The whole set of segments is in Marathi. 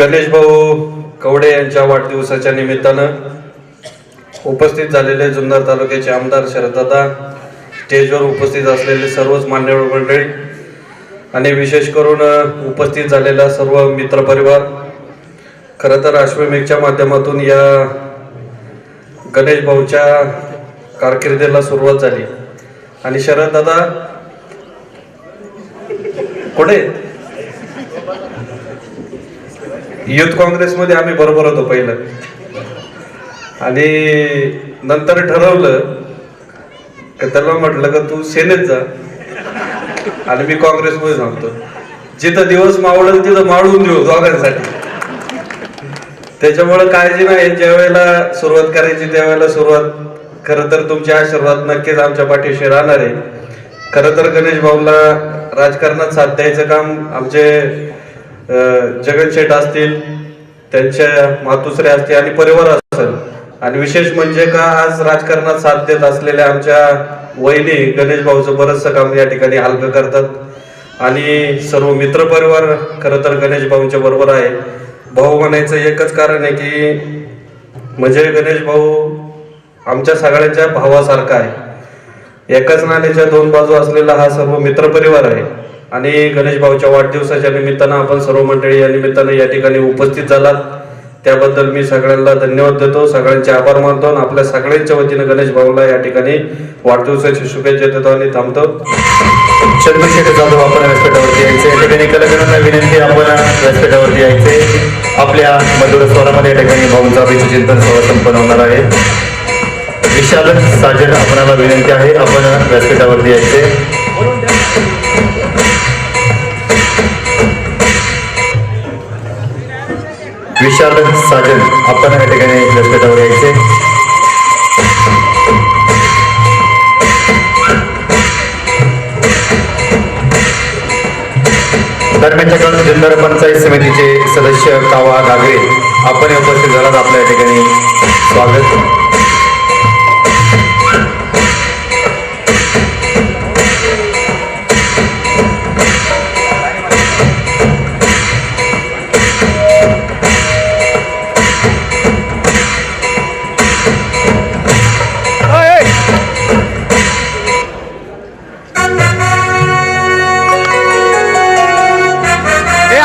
गणेश भाऊ कवडे यांच्या वाढदिवसाच्या निमित्तानं उपस्थित झालेले जुन्नर तालुक्याचे आमदार शरददादा स्टेजवर उपस्थित असलेले सर्वच मान्यवर मंडळी आणि विशेष करून उपस्थित झालेला सर्व मित्रपरिवार खरं तर अश्वमेघच्या माध्यमातून या गणेश भाऊच्या कारकिर्दीला सुरुवात झाली. आणि शरद दादा कुठे युथ काँग्रेसमध्ये आम्ही बरोबर होतो पहिलं. आणि नंतर ठरवलं का त्याला म्हटलं का तू सेनेत जा. आणि मी काँग्रेसमध्ये सांगतो जिथं दिवस मावळेल तिथं मावळून देऊ दोघांसाठी. त्याच्यामुळे काळजी नाही ज्या वेळेला सुरुवात करायची त्यावेळेला सुरुवात खरं तर तुमच्या आशीर्वाद नक्कीच आमच्या पाठीशी राहणार आहे. खरं तर गणेश भाऊला राजकारणात साथ द्यायचं काम आमचे जगन शेठ असतील त्यांच्या मातुसरे असतील आणि परिवार असेल. आणि विशेष म्हणजे का आज राजकारणात साथ देत असलेल्या आमच्या वहिनी गणेश भाऊचं बरंचसं काम या ठिकाणी हलकं करतात. आणि सर्व मित्र परिवार खरं तर गणेश भाऊंच्या बरोबर आहे. भाऊ म्हणायचं एकच कारण आहे की म्हणजे गणेश भाऊ आमच्या सगळ्यांच्या भावासारखा आहे. एकाच नाण्याच्या दोन बाजू असलेला हा सर्व मित्रपरिवार आहे. आणि गणेश भाऊच्या वाढदिवसाच्या निमित्तानं आपण सर्व मंडळी या निमित्तानं या ठिकाणी उपस्थित झालात. त्याबद्दल मी सगळ्यांना धन्यवाद देतो. सगळ्यांचे आभार मानतो आणि आपल्या सगळ्यांच्या वतीनं गणेश भाऊला या ठिकाणी वाढदिवसाची शुभेच्छा देतो आणि थांबतो. चंद्रशेखर जाधव आपण व्यासपीठावरती यायचे या ठिकाणी कलाकारांना विनंती आपण व्यासपीठावरती यायचे. आपल्या मधुर स्वरामध्ये या ठिकाणी भाऊंचा चिंतन सोहळा संपन्न होणार आहे. विशाल साजन आपणाला विनंती आहे आपण व्यासपीठावरती यायचे. विशाल साजन आपण या ठिकाणी व्यासपीठावर यायचे. दरम्यानच्या काळात जुन्नर पंचायत समितीचे सदस्य कावा गागरे आपण उपस्थित झालात. आपल्या या ठिकाणी स्वागत.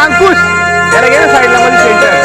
अंकुश. त्याला घे ना साईडला मध्ये centre